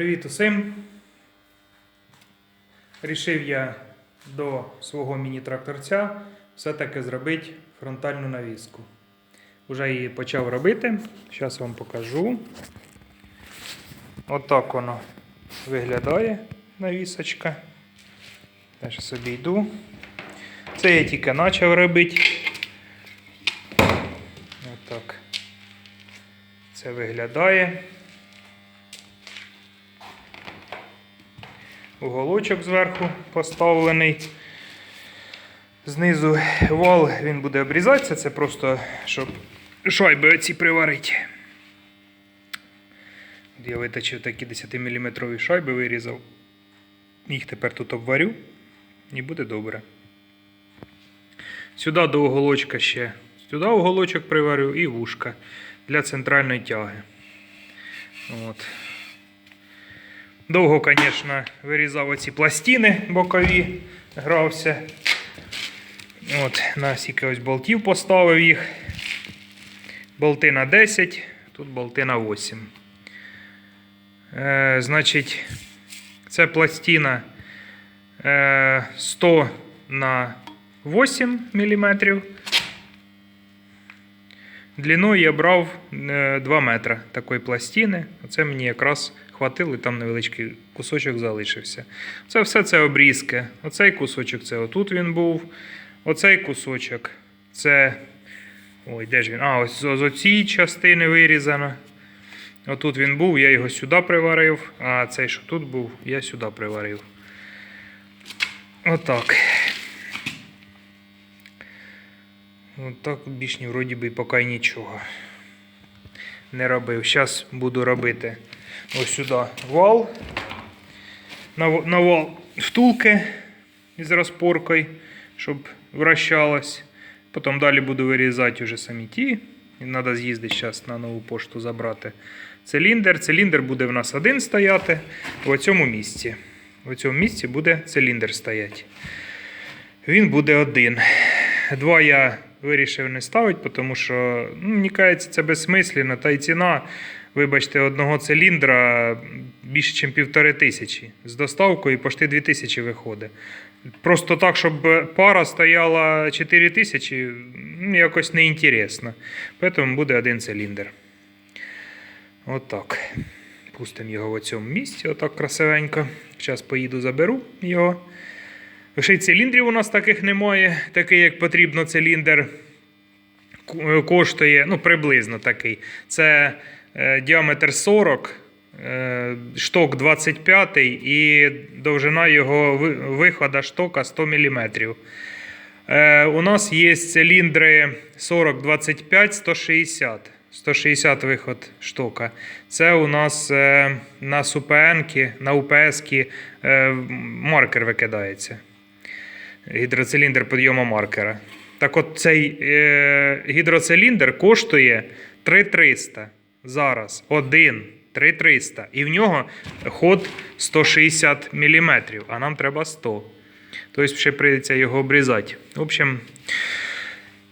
Привіт усім! Рішив я до свого міні-тракторця все-таки зробити фронтальну навіску. Уже її почав робити. Зараз вам покажу. Отак воно виглядає навісочка. Я собі йду. Це я тільки почав робити. Отак. Це виглядає. Уголочок зверху поставлений. Знизу вал він буде обрізатися, це просто щоб шайби оці приварити. Я виточив такі 10-мм шайби, вирізав. Їх тепер тут обварю і буде добре. Сюди до уголочка ще. Сюди уголочок приварю і вушка для центральної тяги. От. Довго, звісно, вирізав оці пластини бокові, грався. От, на стільки ось болтів поставив їх. Болти на 10, тут болти на 8. Е, значить, це пластина е, 100 на 8 мм. Длиною я брав е, 2 метри такої пластини. Оце мені якраз хватило, і там невеличкий кусочок залишився. Це все це обрізки. Оцей кусочок це отут він був. Оцей кусочок це. Ой, де ж він? А, ось з оцій частини вирізано. Отут він був, я його сюди приварив, а цей, що тут був, я сюди приварив. Отак. Отак більш ні вроді би поки нічого не робив. Зараз буду робити ось сюди вал. На, вал втулки із розпоркою, щоб вращалось. Потім далі буду вирізати вже самі ті. Треба з'їздити зараз на нову пошту забрати циліндр. Циліндр буде в нас один стояти в цьому місці. В цьому місці буде циліндр стояти. Він буде один. Два я вирішив не ставити, тому що ну, мені кажеться, це безсмислено. Та й ціна, вибачте, одного циліндра більше, ніж півтори тисячі. З доставкою почти дві тисячі виходить. Просто так, щоб пара стояла 4 тисячі, ну, якось неінтересно. Тому буде один циліндр. Отак. Пустимо його в цьому місці, отак красивенько. Зараз поїду, заберу його. Ще циліндрів у нас таких немає, такий, як потрібно, циліндр е, коштує ну, приблизно такий. Це е, діаметр 40, е, шток 25 і довжина його виходу штока 100 мм. Е, у нас є циліндри 40, 25, 160. 160 виход штока. Це у нас е, на СУПН, на УПС е, маркер викидається гідроциліндр підйому маркера. Так от цей е, гідроциліндр коштує 3300 зараз. Один 3300. І в нього ход 160 мм, а нам треба 100. Тобто ще прийдеться його обрізати. В общем,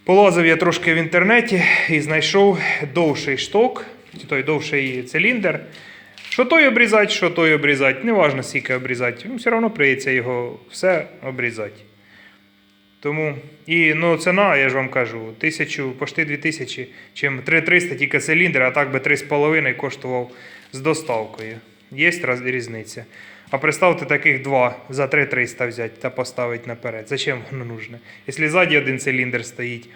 полазив я трошки в інтернеті і знайшов довший шток, той довший циліндр. Що той обрізати, що той обрізати, неважно скільки обрізати, все одно прийдеться його все обрізати. Тому і ну, ціна, я ж вам кажу, тисячу, почти 2000, чим 3300 тільки циліндр, а так би 3,5 коштував з доставкою. Є різниця. А представте таких два за 3300 взяти та поставити наперед. Зачем воно нужне? Якщо ззаді один циліндр стоїть,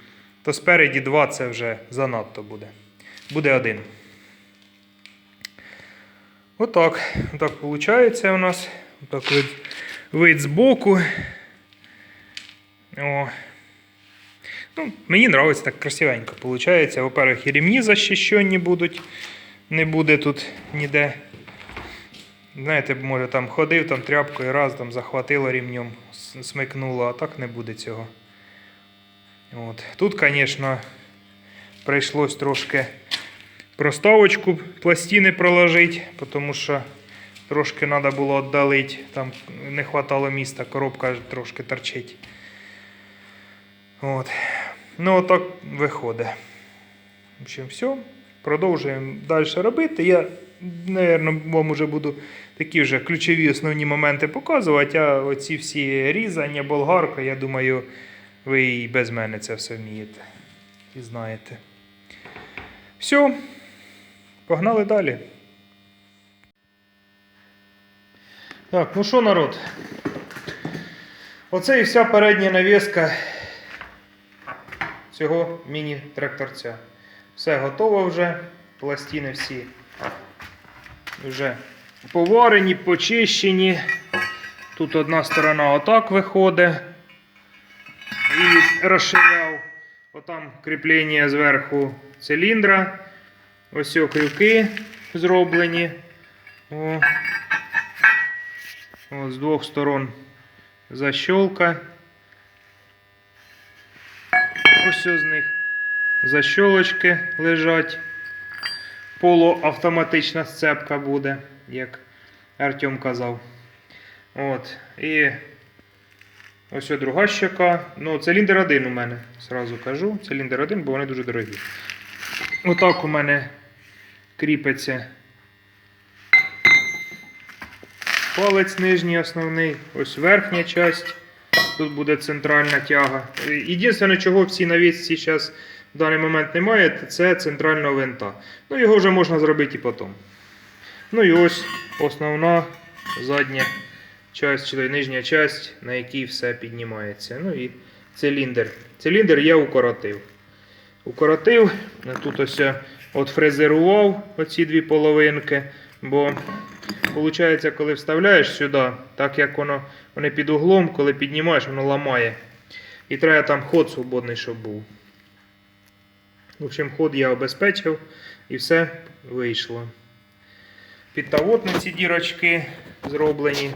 то спереді два це вже занадто буде. Буде один. Отак. Отак виходить у нас. Отак вид, вид збоку. О. Ну, мені подобається так красивенько. виходить. Во-первых, і ремні защищені будуть. Не буде тут ніде. Знаєте, може там ходив там тряпкою раз, там захватило ремнем, с- смикнуло, а так не буде цього. От. Тут, звісно, прийшлось трошки проставочку пластини проложити, тому що трошки треба було віддалити, там не вистачало міста, коробка трошки торчить. От. Ну, отак виходить. В общем, все. Продовжуємо далі робити. Я Наверно, вам уже буду такі вже ключові основні моменти показувати, а оці всі різання, болгарка, я думаю, ви і без мене це все вмієте і знаєте. Все, погнали далі. Так, ну що, народ? Оце і вся передня навіска цього міні-тракторця. Все готово вже. Пластини всі вже поварені, почищені. Тут одна сторона отак виходить. І розширяв. Отам кріплення зверху циліндра. Ось крюки зроблені. О. О, з двох сторон защолка. Ось з них защолочки лежать. Полуавтоматична сцепка буде, як Артем казав. От. І ось друга щока. Ну, циліндр один у мене, сразу кажу. Циліндр один, бо вони дуже дорогі. Отак у мене кріпиться палець нижній основний, ось верхня часть. Тут буде центральна тяга. Єдине, чого в цій навісці зараз в даний момент немає, це центрального винта. Ну, його вже можна зробити і потім. Ну і ось основна задня часть, чи нижня часть, на якій все піднімається. Ну і циліндр. Циліндр я укоротив. Укоротив, тут ось от фрезерував оці дві половинки, бо Получається, коли вставляєш сюди, так як воно вони під углом, коли піднімаєш, воно ламає. І треба там ход свободний, щоб був. В общем, ход я обезпечив і все вийшло. Підтавотниці дірочки зроблені.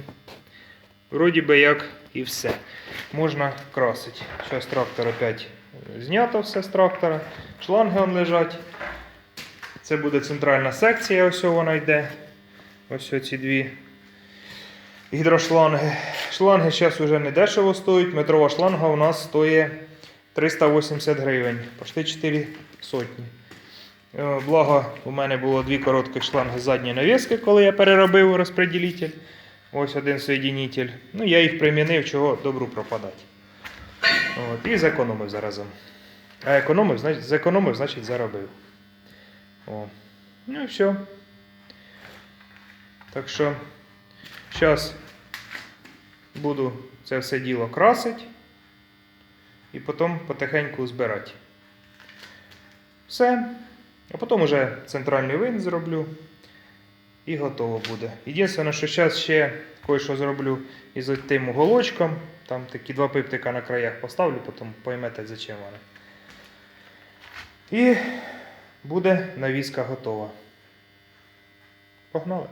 Вроді би як і все. Можна красити. Зараз трактор опять знято все з трактора. Шланги лежать. Це буде центральна секція, ось вона йде. Ось ці дві гідрошланги. Шланги зараз вже не дешево стоять. Метрова шланга у нас стоїть 380 гривень, почти 4 сотні. Е, Благо, у мене було дві коротких шланги задньої навіски, коли я переробив розпреділитель. Ось один соєдинитель. Ну, я їх примінив, чого добру пропадати. От, і зекономив заразом. А економив, значить, зекономив, значить заробив. О. Ну і все. Так що зараз буду це все діло красити і потім потихеньку збирати. Все. А потім вже центральний винт зроблю і готово буде. Єдине, що зараз ще кое-що зроблю із тим уголочком. Там такі два пиптика на краях поставлю, потім поймете, зачем вони. І буде навіска готова. Погнали!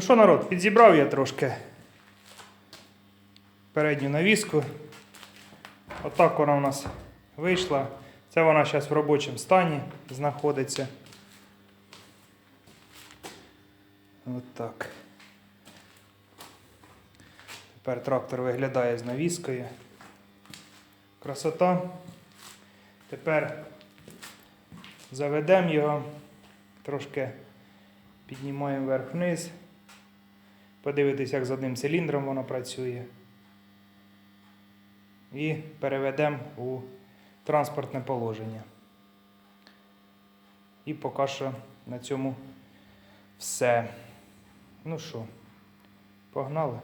Ну що, народ, підзібрав я трошки передню навіску. Отак вона у нас вийшла. Це вона зараз в робочому стані знаходиться. Отак. Тепер трактор виглядає з навіскою. Красота. Тепер заведемо його, трошки піднімаємо вверх-вниз. Подивитись, як з одним циліндром воно працює. І переведемо у транспортне положення. І поки що на цьому все. Ну що, погнали?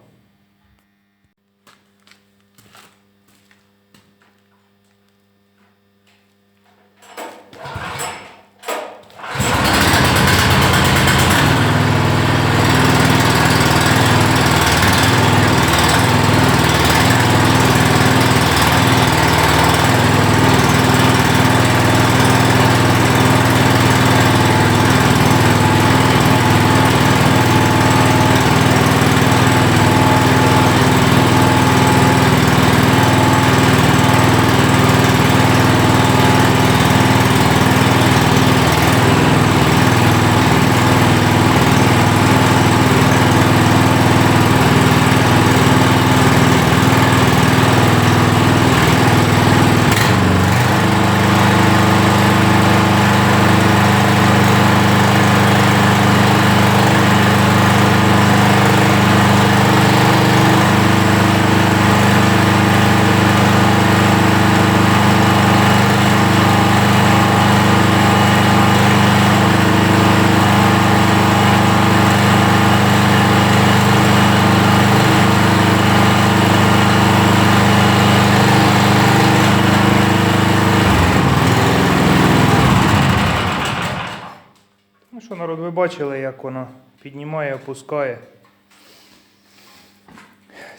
Бачили, як воно піднімає, опускає.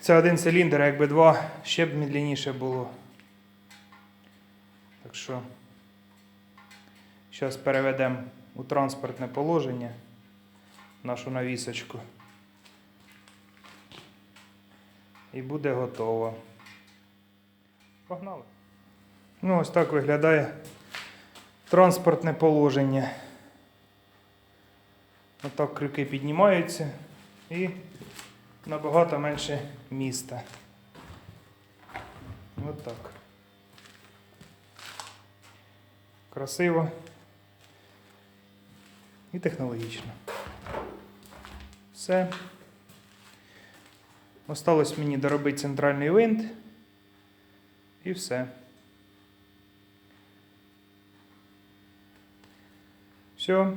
Це один циліндр, якби два, ще б медленніше було. Так що, зараз переведемо у транспортне положення нашу навісочку. І буде готово. Погнали. Ну, ось так виглядає транспортне положення. Отак крюки піднімаються і набагато менше міста. Отак. Красиво і технологічно. Все. Осталось мені доробити центральний винт. І все. Все.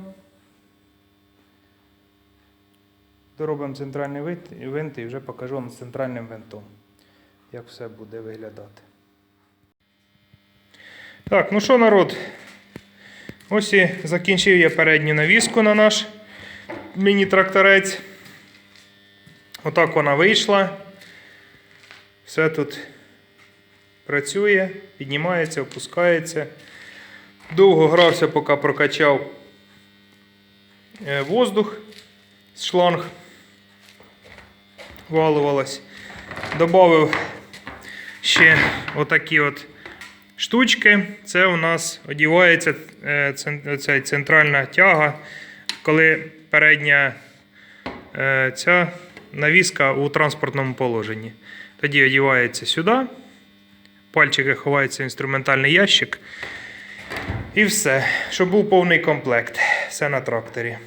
Доробимо центральний винт, винт і вже покажу вам з центральним винтом, як все буде виглядати. Так, ну що, народ? Ось і закінчив я передню навіску на наш міні-тракторець. Отак вона вийшла. Все тут працює, піднімається, опускається. Довго грався, поки прокачав е, воздух з шланг валувалось. Добавив ще отакі от штучки. Це у нас одівається е, ця центральна тяга, коли передня е, ця навіска у транспортному положенні. Тоді одівається сюди. Пальчики ховається в інструментальний ящик. І все, щоб був повний комплект. Все на тракторі.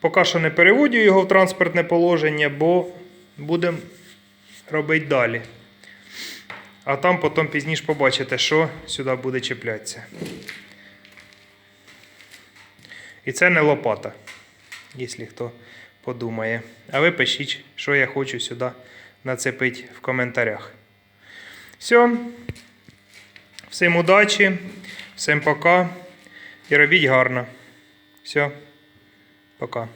Поки що не переводю його в транспортне положення, бо будемо робити далі. А там потім пізніше побачите, що сюди буде чіплятися. І це не лопата, якщо хто подумає. А ви пишіть, що я хочу сюди нацепити в коментарях. Все. Всім удачі, всім пока і робіть гарно. Все. Пока.